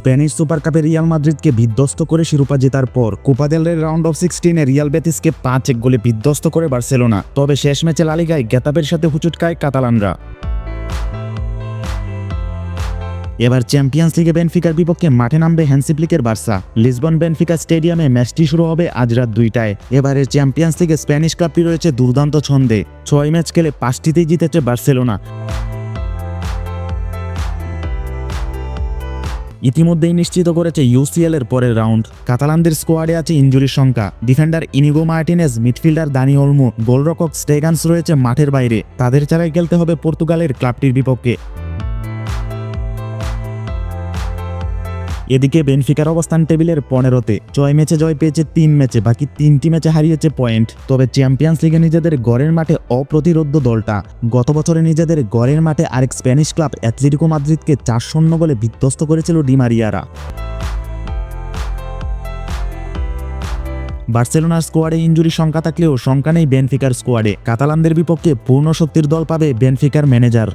Spanish super কাপে Real মাদ্রিদকে বিধ্বস্ত করে শিরোপা জেতার পর কোপা দেল রের রাউন্ড অফ সিক্সটিনে রিয়াল বেতিসকে পাঁচ এক গোলে বিধ্বস্ত করে বার্সেলোনা। তবে শেষ ম্যাচে লালিগায় গেতাবের সাথে হুচুটকায় কাতালানরা। এবার চ্যাম্পিয়ন্স লিগে বেনফিকার বিপক্ষে মাঠে নামবে হ্যান্সিপ্লিকের বার্সা। লিসবন বেনফিকা স্টেডিয়ামে ম্যাচটি শুরু হবে আজ রাত দুইটায়। এবারের চ্যাম্পিয়ন্স লিগে স্প্যানিশ ক্লাবটি রয়েছে দুর্দান্ত ছন্দে। ছয় ম্যাচ খেলে পাঁচটিতেই জিতেছে বার্সেলোনা। ইতিমধ্যেই নিশ্চিত করেছে ইউসিএল এর পরের রাউন্ড কাতালানদের স্কোয়াডে আছে ইঞ্জুরির সংখ্যা। Defender Inigo Martinez midfielder Dani Olmo গোলরক্ষক স্টেগানস রয়েছে মাঠের বাইরে। তাদের ছাড়াই খেলতে হবে পর্তুগালের ক্লাবটির বিপক্ষে। এদিকে বেনফিকার অবস্থান টেবিলের পনেরোতে। ছয় ম্যাচে জয় পেয়েছে তিন ম্যাচে, বাকি তিনটি ম্যাচে হারিয়েছে পয়েন্ট। তবে চ্যাম্পিয়ন্স লিগে নিজেদের গড়ের মাঠে অপ্রতিরোধ্য দলটা। গত বছরে নিজেদের গড়ের মাঠে আরেক স্প্যানিশ ক্লাব অ্যাথলেটিকো মাদ্রিদকে চার শূন্য বলে বিধ্বস্ত করেছিল ডিমারিয়ারা বার্সেলোনার স্কোয়াডে ইঞ্জুরি সংখ্যা থাকলেও সংখ্যা নেই বেনফিকার স্কোয়াডে। কাতালানদের বিপক্ষে পূর্ণ শক্তির দল পাবে বেনফিকার ম্যানেজার।